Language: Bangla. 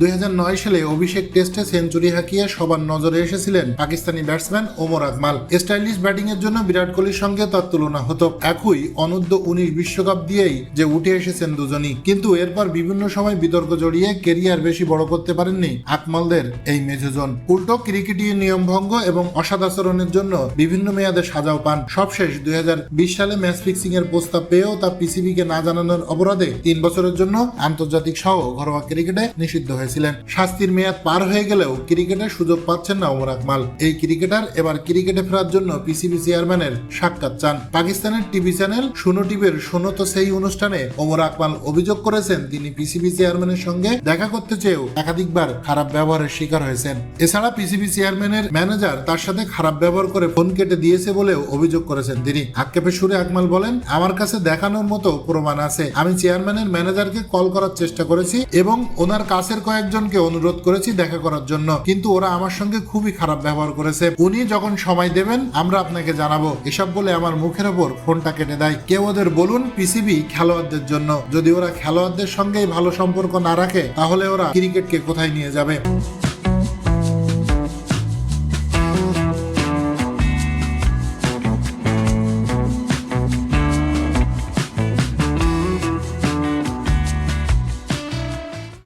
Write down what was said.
দুই হাজার নয় সালে অভিষেক টেস্টে সেঞ্চুরি হাঁকিয়ে সবার নজরে এসেছিলেন Pakistani batsman Umar Akmal stylish batting এর জন্য বিরাট কোহলির সঙ্গে তার তুলনা হতো। একই অনূর্ধ্ব উনিশ বিশ্বকাপ দিয়েই যে উঠে এসেছেন দুজনই। কিন্তু এরপর বিভিন্ন সময় বিতর্ক জড়িয়ে কেরিয়ার বেশি বড় করতে পারেননি আকমালদের এই মেঝজন উল্টো ক্রিকেটীয় নিয়ম ভঙ্গ এবং অসদাচরণের জন্য বিভিন্ন মেয়াদে সাজাও পান। সবশেষ দুই হাজার বিশ সালে ম্যাচ ফিক্সিং এর প্রস্তাব পেয়েও তা পিসিবিকে না জানানোর অপরাধে তিন বছরের জন্য আন্তর্জাতিক সহ ঘরোয়া ক্রিকেটে নিষিদ্ধ হয়েছিলেন শাস্তির মেয়াদ পার হয়ে গেলেও ক্রিকেটের সুযোগ পাচ্ছেন না ওমর আকমাল। এই ক্রিকেটার এবার ক্রিকেটে ফেরার জন্য পিসিবি চেয়ারম্যানের সাক্ষাৎ চান। পাকিস্তানের টিভি চ্যানেল সোনো টিভির সোনো তো সেই অনুষ্ঠানে ওমর আকমাল অভিযোগ করেছেন, তিনি পিসিবি চেয়ারম্যানের সঙ্গে দেখা করতে চেয়েও একাধিকবার খারাপ ব্যবহারের শিকার হয়েছেন। এছাড়া পিসিবি চেয়ারম্যানের ম্যানেজার তার সাথে খারাপ ব্যবহার করে ফোন কেটে দিয়েছে বলেও অভিযোগ করেছেন তিনি। আক্ষেপের সুরে আকমাল বলেন, আমার কাছে দেখানোর মতো প্রমাণ আছে। আমি চেয়ারম্যানের ম্যানেজারকে কল করার চেষ্টা করেছি এবং ওনার কাছের কয়েকজনকে অনুরোধ করেছি দেখা করার জন্য। কিন্তু ওরা আমার সঙ্গে খুবই খারাপ ব্যবহার করেছে। উনি যখন সময় দেবেন, আমরা আপনাকে জানাব। এসব বলে আমার মুখের ওপর ফোনটা কেটে দেয়। কেউ ওদের বলুন, পিসিবি খেলোয়াড়দের জন্য। যদি ওরা খেলোয়াড়দের সঙ্গেই ভালো সম্পর্ক না রাখে, তাহলে ওরা ক্রিকেটকে কোথায় নিয়ে যাবে?